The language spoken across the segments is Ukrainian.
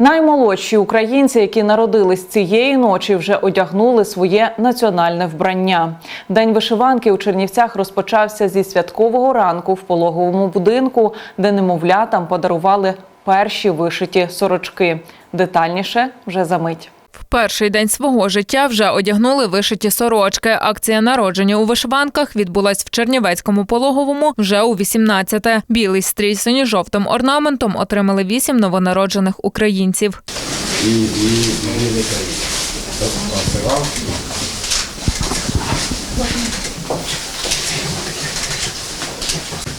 Наймолодші українці, які народились цієї ночі, вже одягнули своє національне вбрання. День вишиванки у Чернівцях розпочався зі святкового ранку в пологовому будинку, де немовлятам подарували перші вишиті сорочки. Детальніше вже за мить. В перший день свого життя вже одягнули вишиті сорочки. Акція народження у вишиванках відбулась в Чернівецькому пологовому вже у 18-те. Білий стрій з синьо-жовтим орнаментом отримали вісім новонароджених українців. і, і, і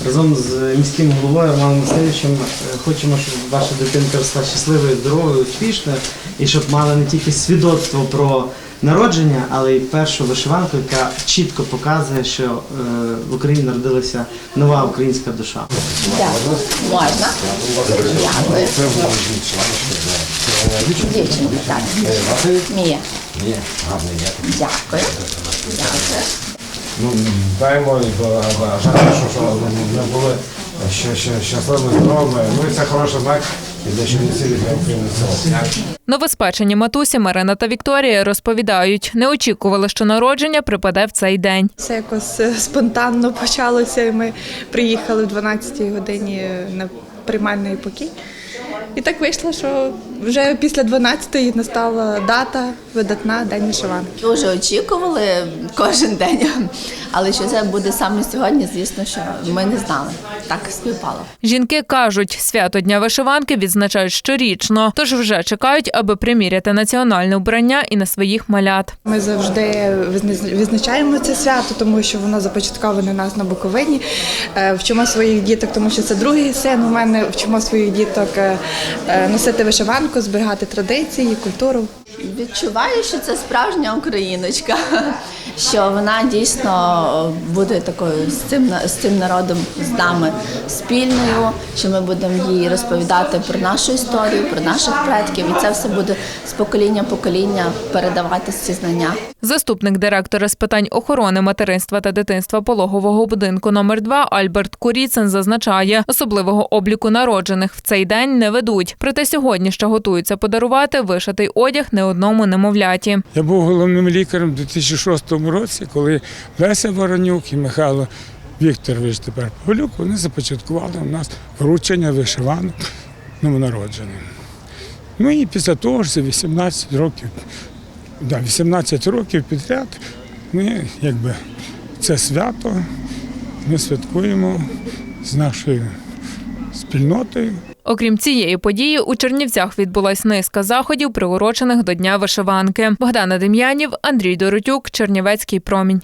Разом з міським головою Романом Васильовичем е, хочемо, щоб ваша дитинка росла щасливою, здоровою, успішною, і щоб мала не тільки свідоцтво про народження, але й першу вишиванку, яка чітко показує, що е, в Україні народилася нова українська душа. Можна? Дякую. Дівчинка, так. Мія. Ні, гарний я. Дякую. Дякую. Ну, даємо і бажати, що, що ми були щасливими, здоровими. Ну і це хороший знак і для Чернівців, і для України цілому. Новоспечені матусі Марина та Вікторія розповідають, не очікували, що народження припаде в цей день. Це якось е, спонтанно почалося. і Ми приїхали в 12-й годині на приймальний покій. І так вийшло, що вже після 12-ї настала дата видатна День вишиванки. Дуже очікували кожен день, але що це буде саме сьогодні, звісно, що ми не знали. Так співпало. Жінки кажуть, свято Дня вишиванки відзначають щорічно, тож вже чекають, аби приміряти національне вбрання і на своїх малят. Ми завжди визна- відзначаємо це свято, тому що воно започатковане у нас на Буковині. Е, Вчимо своїх діток, тому що це другий син. У мене вчимо своїх діток е, носити вишиванку, зберігати традиції, культуру. Відчуваю, що це справжня україночка, що вона дійсно буде такою з цим на- з цим народом з нами спільною. Що ми будемо їй розповідати про нашу історію, про наших предків, і це все буде з покоління покоління передаватися ці знання. Заступник директора з питань охорони материнства та дитинства пологового будинку номер 2 Альберт Куріцин зазначає, особливого обліку народжених в цей день не ведуть. Проте сьогодні ще готуються подарувати вишитий одяг не одному немовляті. Я був головним лікарем у 2006 році, коли Леся Воронюк і Михайло Вікторович тепер Павлюк, вони започаткували у нас вручення вишиванок новонародженим. Ну і після того ж за 18 років, да, 18 років підряд ми якби це свято ми святкуємо з нашою спільнотою. Окрім цієї події, у Чернівцях відбулась низка заходів, приурочених до Дня вишиванки. Богдана Дем'янів, Андрій Доротюк, Чернівецький промінь.